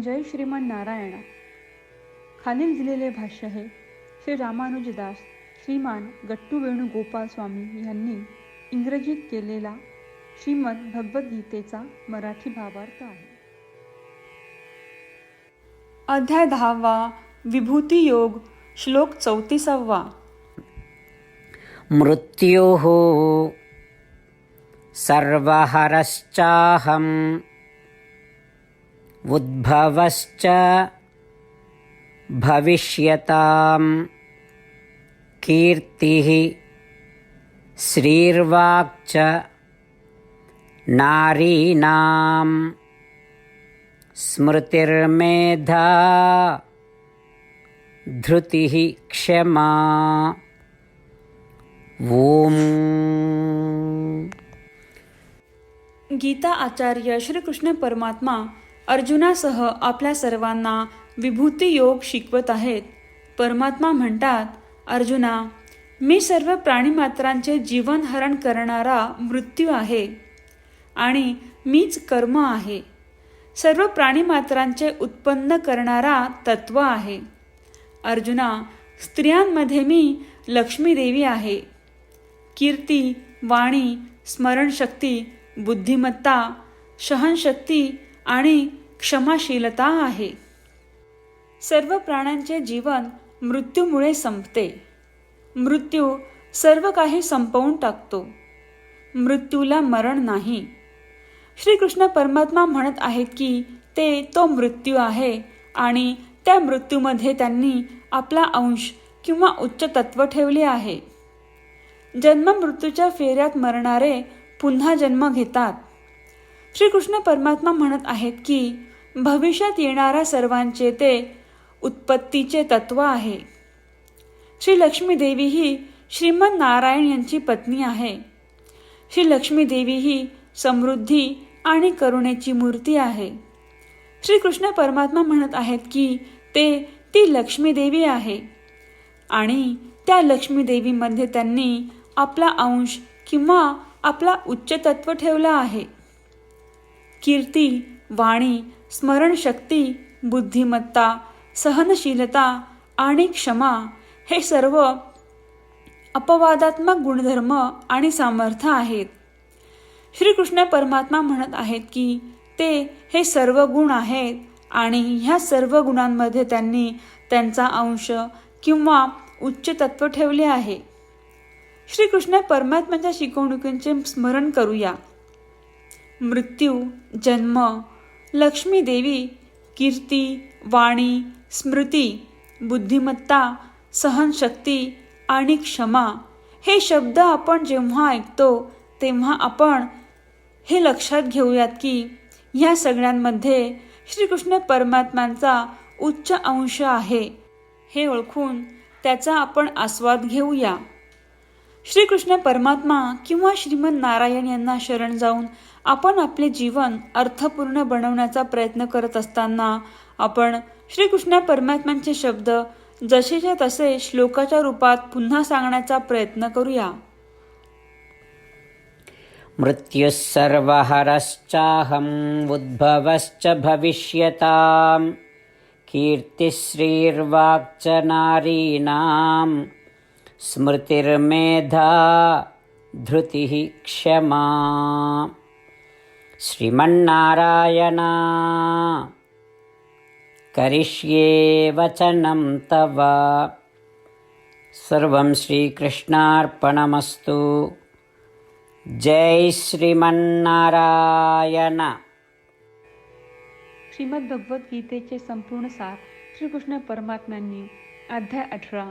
जय श्रीमान नारायणा. खालील दिलेले भाष्य हे श्री रामानुजदास श्रीमान गट्टू वेणुगोपाल स्वामी यांनी इंग्रजीत केलेला श्रीमद भगवद्गीतेचा मराठी भावार्थ आहे. अध्याय दहावा विभूती योग श्लोक चौतीसावा. मृत्युः सर्वहरश्चाहम् उद्भवश्च भविष्यतां कीर्तिः श्रीर्वाक्च नारीणां स्मृतिर्मेधा धृतिः क्षमा। ॐ। गीता आचार्य श्रीकृष्ण परमात्मा अर्जुनासह आपल्या सर्वांना विभूती योग शिकवत आहेत. परमात्मा म्हणतात अर्जुना मी सर्व प्राणीमात्रांचे जीवनहरण करणारा मृत्यू आहे आणि मीच कर्म आहे. सर्व प्राणीमात्रांचे उत्पन्न करणारा तत्व आहे. अर्जुना स्त्रियांमध्ये मी लक्ष्मीदेवी आहे. कीर्ती वाणी स्मरणशक्ती बुद्धिमत्ता सहनशक्ती आणि क्षमाशीलता आहे. सर्व प्राण्यांचे जीवन मृत्यूमुळे संपते. मृत्यू सर्व काही संपवून टाकतो. मृत्यूला मरण नाही. श्रीकृष्ण परमात्मा म्हणत आहेत की ते तो मृत्यू आहे आणि त्या मृत्यूमध्ये त्यांनी आपला अंश किंवा उच्च तत्व ठेवले आहे. जन्म मृत्यूच्या फेऱ्यात मरणारे पुन्हा जन्म घेतात. श्रीकृष्ण परमात्मा म्हणत आहेत की भविष्यात येणाऱ्या सर्वांचे ते उत्पत्तीचे तत्व आहे. श्री लक्ष्मी देवी ही श्रीमद नारायण यांची पत्नी आहे. श्री लक्ष्मी देवी ही समृद्धी आणि करुणेची मूर्ती आहे. श्रीकृष्ण परमात्मा म्हणत आहेत की ते ती लक्ष्मी देवी आहे. आणि त्या लक्ष्मी देवीमध्ये त्यांनी आपला अंश किंवा आपला उच्च तत्व ठेवला आहे. कीर्ती वाणी स्मरणशक्ती बुद्धिमत्ता सहनशीलता आणि क्षमा हे सर्व अपवादात्मक गुणधर्म आणि सामर्थ्य आहेत. श्रीकृष्ण परमात्मा म्हणत आहेत की ते हे सर्व गुण आहेत आणि ह्या सर्व गुणांमध्ये त्यांनी त्यांचा अंश किंवा उच्च तत्व ठेवले आहे. श्रीकृष्ण परमात्म्याच्या शिकवणुकींचे स्मरण करूया. मृत्यू जन्म लक्ष्मी देवी कीर्ती वाणी स्मृती बुद्धिमत्ता सहनशक्ती आणि क्षमा. हे शब्द आपण जेव्हा ऐकतो तेव्हा आपण हे लक्षात घेऊयात की ह्या सगळ्यांमध्ये श्रीकृष्ण परमात्म्यांचा उच्च अंश आहे. हे ओळखून त्याचा आपण आस्वाद घेऊया. श्रीकृष्ण परमात्मा किंवा श्रीमद नारायण यांना शरण जाऊन आपण आपले जीवन अर्थपूर्ण बनवण्याचा प्रयत्न करत असताना आपण श्रीकृष्ण परमात्म्यांचे शब्द जसेच्या तसे श्लोकाच्या रूपात पुन्हा सांगण्याचा प्रयत्न करूया. मृत्युः उद्भवश्च भविष्यतां कीर्तिश्रीर्वाक्च नारीणाम्। स्मृतिर्मेधा धृतिः क्षमा। श्रीमन्नारायणा करिष्ये वचनं तव। सर्वं श्रीकृष्णार्पणमस्तु। जय श्रीमन्नारायण। श्रीमद भगवद्गीतेचे संपूर्ण सार श्रीकृष्ण परमात्म्यांनी अध्याय अठरा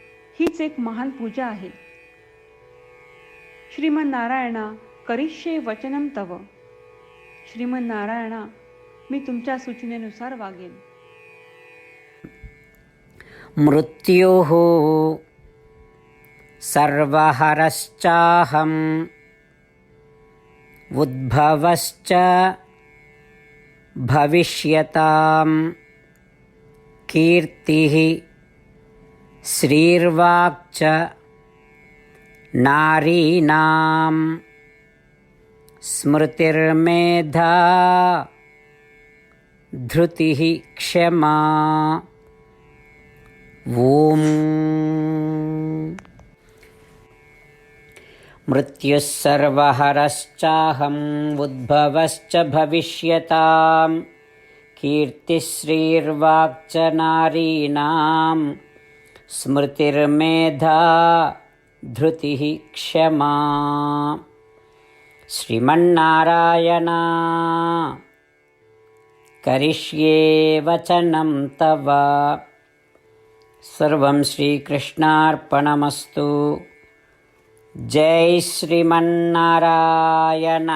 हीच एक महान पूजा आहे. श्रीमन नारायणा करिष्ये वचनम तव. श्रीमन नारायणा मी तुमच्या सूचनेनुसार वागेन. मृत्योः सर्वहरश्चाहम् उद्भवश्च भविष्यतां कीर्तिः श्रीर्वाक्च नारीणां स्मृतिर्मेधा धृतिः क्षमा ॐ मृत्युः सर्वहरश्चाहम् उद्भवश्च भविष्यताम् कीर्तिश्रीर्वाक्च नारीणां स्मृतिर्मेधा धृतिः क्षमा। श्रीमन्नारायणा करिष्ये वचनं तव। सर्वं श्रीकृष्णार्पणमस्तु। जय श्रीमन्नारायण।